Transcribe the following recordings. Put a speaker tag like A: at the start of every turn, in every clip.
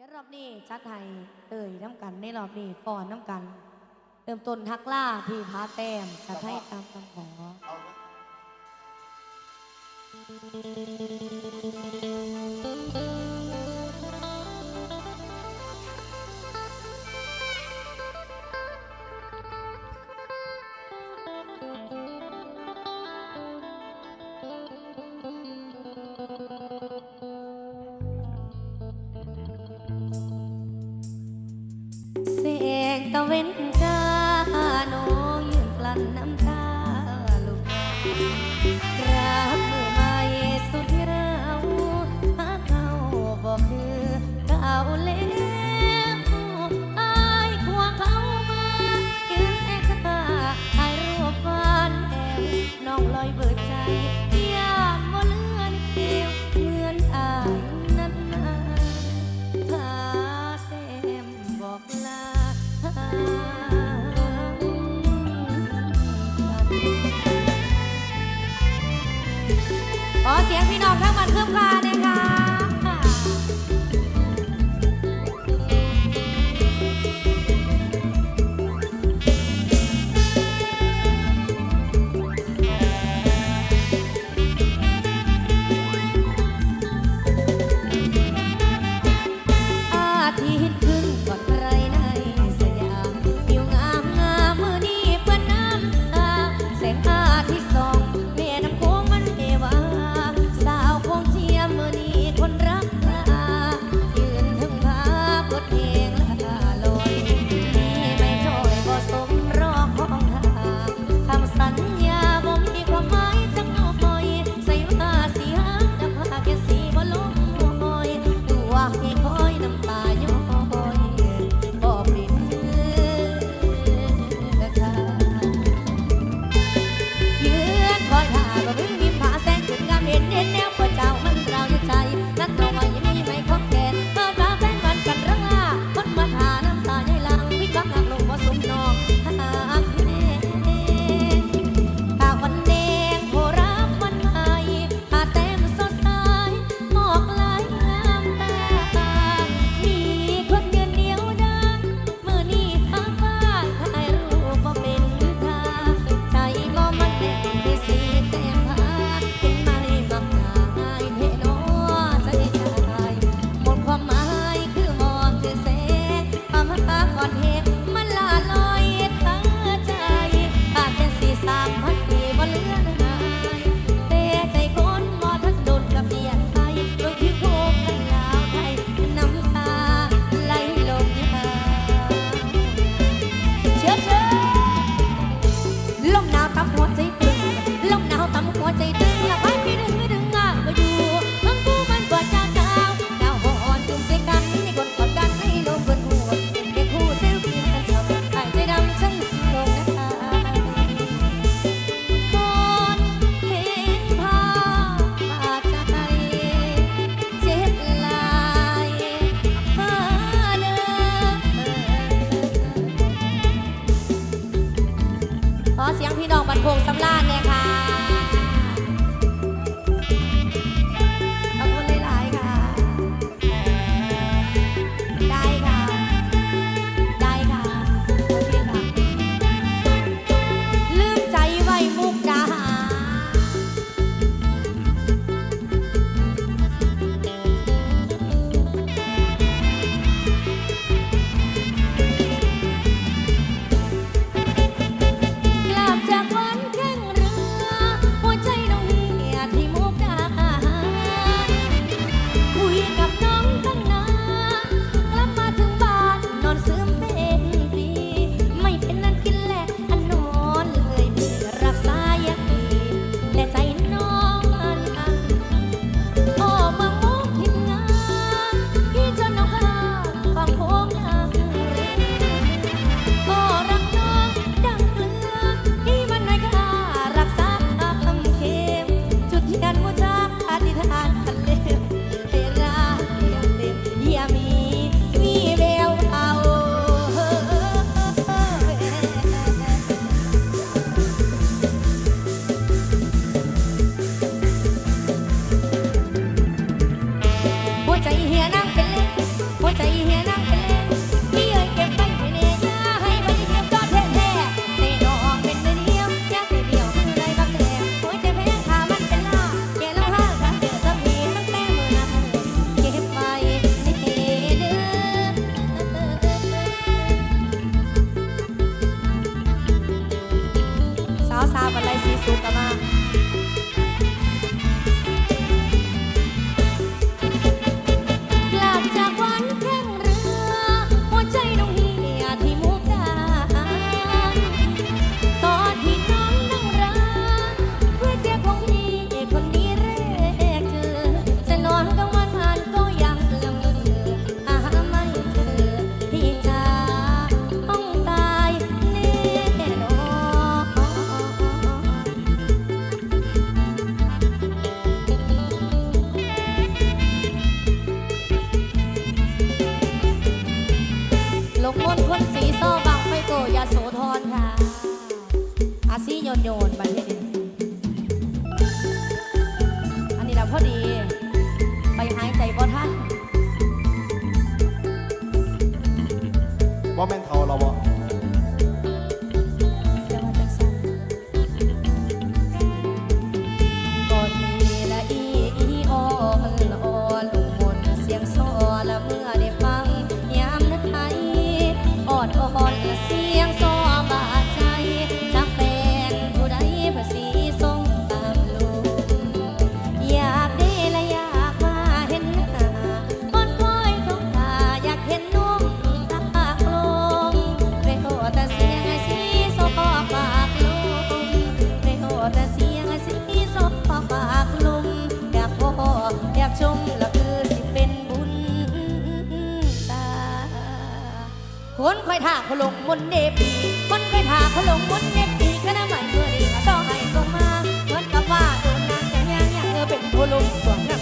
A: ดี๋ยวรอบนี้ชักไทยเอ่ยน้ำกันในรอบนี้ฟอนน้ำกันเติมต้นทักล่าพี่พาแต้มจะให้ตามคำขอเอา Momento. คนคอยทาเขาลงมนเดบีคนคอยทาเขาลงมนเดบีก็น้ำไหลเมื่อดีเขาต้องให้ส่งมาเหมือนกับว่าโดนนางแต่ยังยังเธอเป็นผู้ลงตัว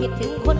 A: คิดถึงคน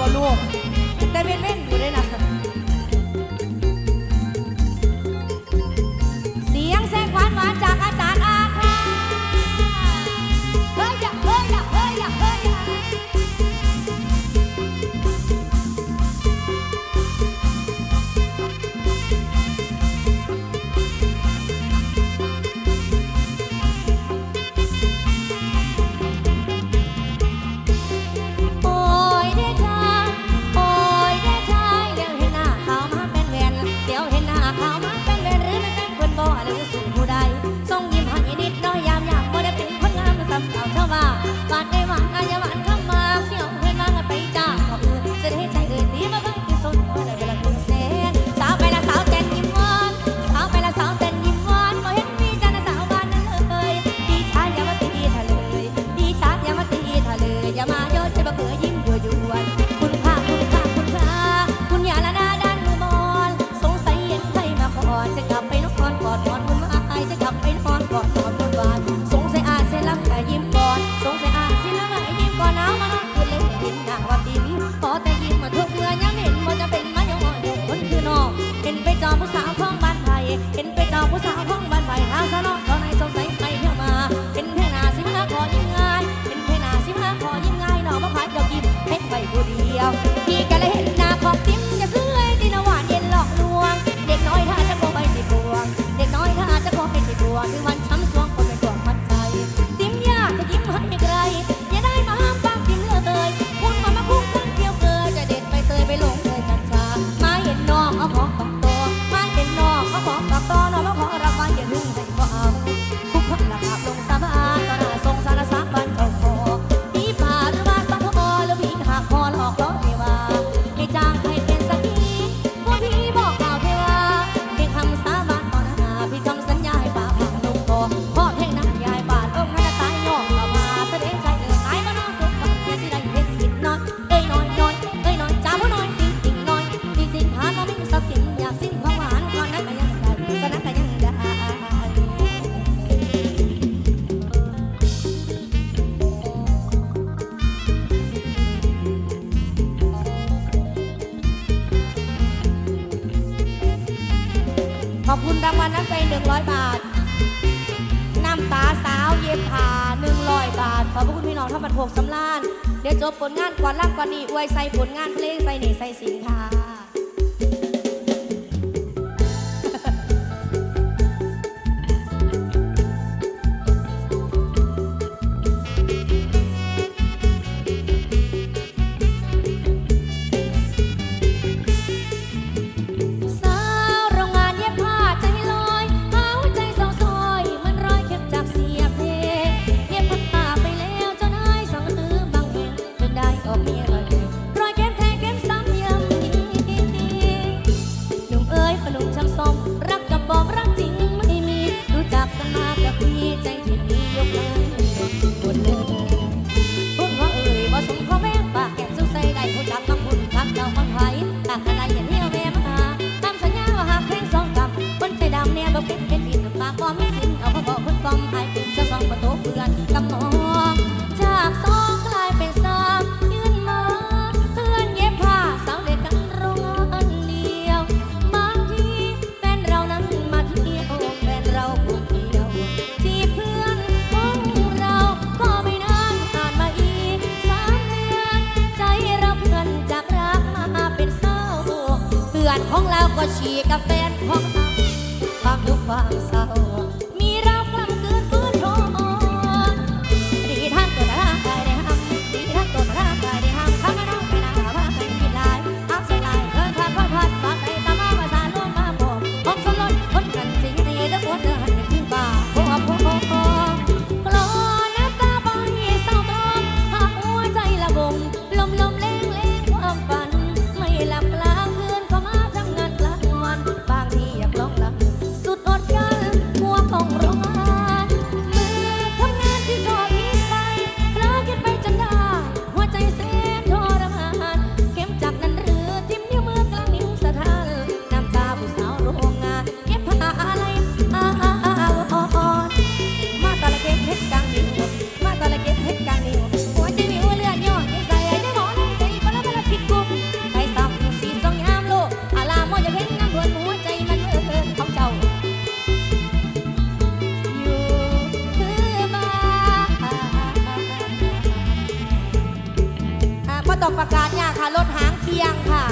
A: tá Até veneno. ต้องประกาศยากค่ะรถหางเคียงค่ะ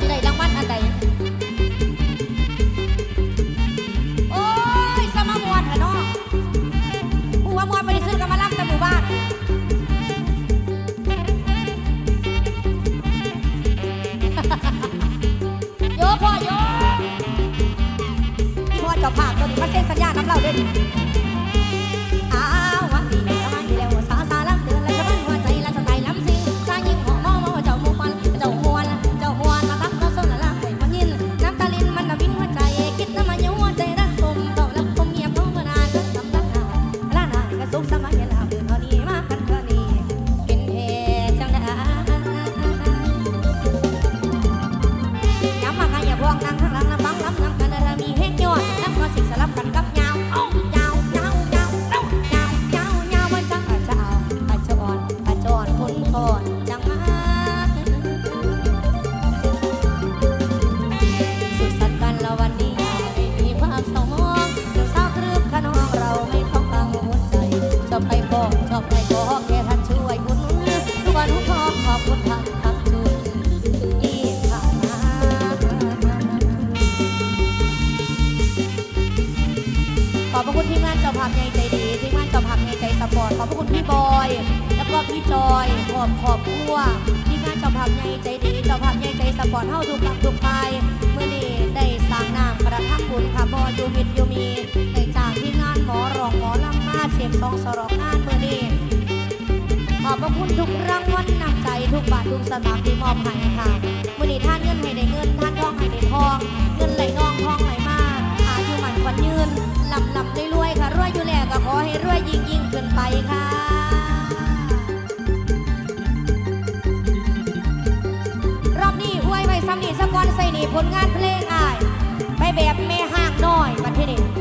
A: สิได้รางวัลอันใดโอ้ยสมามวนเหรอเนาะผู้ว่ามวนไปด้ซื้อกันมาล่ำแต่หมู่บ้านโยพ่อโยพี่อเจ้าภาพตัวนี้มาเซ็นสัญญาน้ำเราเด้อ อร์ตเฮาทุกหลักทุกไปเมื่อนี้ได้สร้างนามกระทับบุญค่ะบอยูมิดยูมีในจากทีมงานหมอรองหมอลำมาเสียงซองสรองงานเมื่อนี้ขอบพระคุณทุกรางวัลนำใจทุกบาททุกสตางค์ที่มอบให้ค่ะเมื่อนี้ท่านเงินให้ได้เงินท่านทองให้ได้ทอง เงินไหลนองทองไหลมาอายุมันขวัญยืนลำลำได้รวยค่ะรวยอยู่แล้วก็ขอให้รวยยิ่งยิ่งขึ้นไปค่ะ ผลงานเพลงอาย ไปแบบแม่ห้างน้อยประเทศง